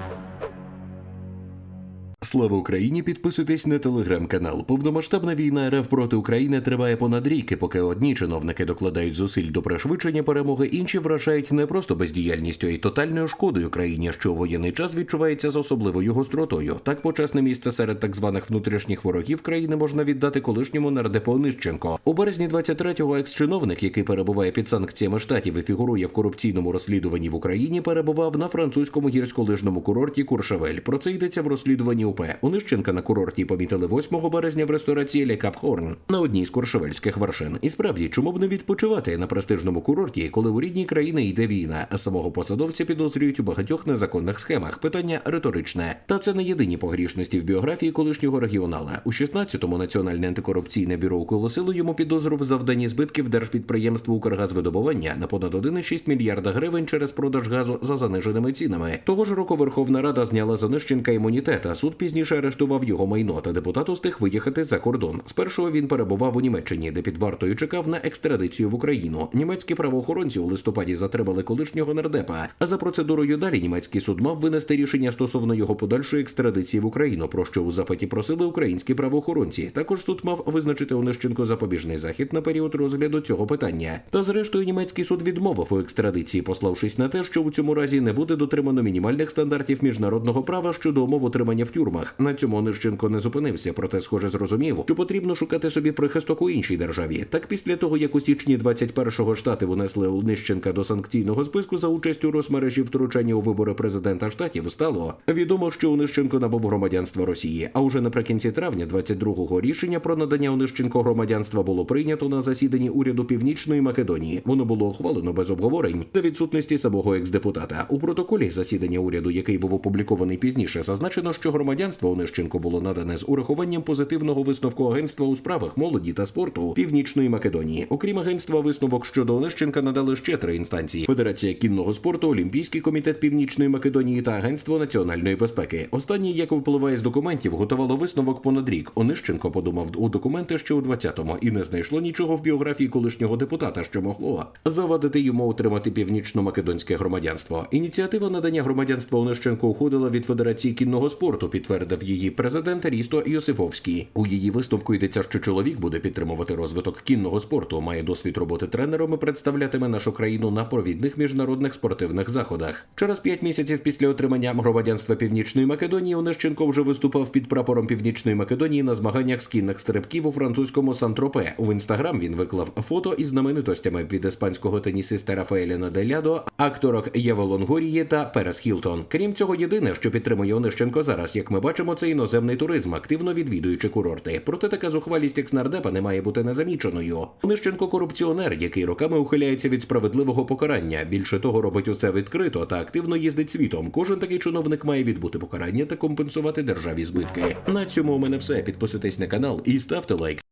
you Слава Україні! Підписуйтесь на телеграм-канал. Повномасштабна війна РФ проти України триває понад рік, і поки одні чиновники докладають зусиль до пришвидшення перемоги, інші вражають не просто бездіяльністю, й тотальною шкодою країні, що воєнний час відчувається з особливою гостротою. Так почесне місце серед так званих внутрішніх ворогів країни можна віддати колишньому нардепу Онищенко. У березні 23-го екс-чиновник, який перебуває під санкціями штатів і фігурує в корупційному розслідуванні в Україні, перебував на французькому гірськолижному курорті Куршавель. Про це йдеться в розслідуванні УП. Онищенка на курорті помітили 8 березня в ресторації Ле Кап Хорн на одній з куршавельських вершин. І справді, чому б не відпочивати на престижному курорті, коли у рідній країні йде війна, а самого посадовця підозрюють у багатьох незаконних схемах? Питання риторичне. Та це не єдині погрішності в біографії колишнього регіонала. У 16-му Національне антикорупційне бюро оголосило йому підозру в завданні збитків держпідприємству Укргазвидобування на понад 1,6 мільярда гривень через продаж газу за заниженими цінами. Того ж року Верховна Рада зняла за Нищенка імунітет, а суд пізніше арештував його майно, та депутат устиг виїхати за кордон. Спершу він перебував у Німеччині, де під вартою чекав на екстрадицію в Україну. Німецькі правоохоронці у листопаді затримали колишнього нардепа. А за процедурою далі німецький суд мав винести рішення стосовно його подальшої екстрадиції в Україну, про що у запиті просили українські правоохоронці. Також суд мав визначити Онищенко запобіжний захід на період розгляду цього питання. Та зрештою німецький суд відмовив у екстрадиції, пославшись на те, що у цьому разі не буде дотримано мінімальних стандартів міжнародного права щодо умов утримання в тюрмах. На цьому Онищенко не зупинився, проте, схоже, зрозумів, що потрібно шукати собі прихисток у іншій державі. Так після того, як у січні 21-го штати внесли Онищенка до санкційного списку за участю розмережі втручання у вибори президента штатів, стало відомо, що Онищенко набув громадянства Росії. А уже наприкінці травня 22-го рішення про надання Онищенко громадянства було прийнято на засіданні уряду Північної Македонії. Воно було ухвалено без обговорень за відсутності самого екс-депутата. У протоколі засідання уряду, який був опублікований пізніше, зазначено, що громадянство Онищенко було надане з урахуванням позитивного висновку агентства у справах молоді та спорту Північної Македонії. Окрім агентства, висновок щодо Онищенка надали ще три інстанції: Федерація кінного спорту, Олімпійський комітет Північної Македонії та Агентство національної безпеки. Останнє, як випливає з документів, готувало висновок понад рік. Онищенко подумав у документи ще у 20-му і не знайшло нічого в біографії колишнього депутата, що могло завадити йому отримати північно-македонське громадянство. Ініціатива надання громадянства Онищенко уходила від Федерації кінного спорту, підтвердив її президент Рісто Йосифовський. У її висновку йдеться, що чоловік буде підтримувати розвиток кінного спорту, має досвід роботи тренером і представлятиме нашу країну на провідних міжнародних спортивних заходах. Через п'ять місяців після отримання громадянства Північної Македонії Онищенко вже виступав під прапором Північної Македонії на змаганнях з кінних стрибків у французькому Сан-Тропе. В інстаграм він виклав фото із знаменитостями від іспанського тенісиста Рафаеля Наделядо, акторок Єва Лонгорії та Перес Хілтон. Крім цього, єдине, що підтримує Онищенко зараз, як бачимо, це іноземний туризм, активно відвідуючи курорти. Проте така зухвалість екснардепа не має бути незаміченою. Онищенко корупціонер, який роками ухиляється від справедливого покарання. Більше того, робить усе відкрито та активно їздить світом. Кожен такий чиновник має відбути покарання та компенсувати державі збитки. На цьому у мене все. Підписуйтесь на канал і ставте лайк.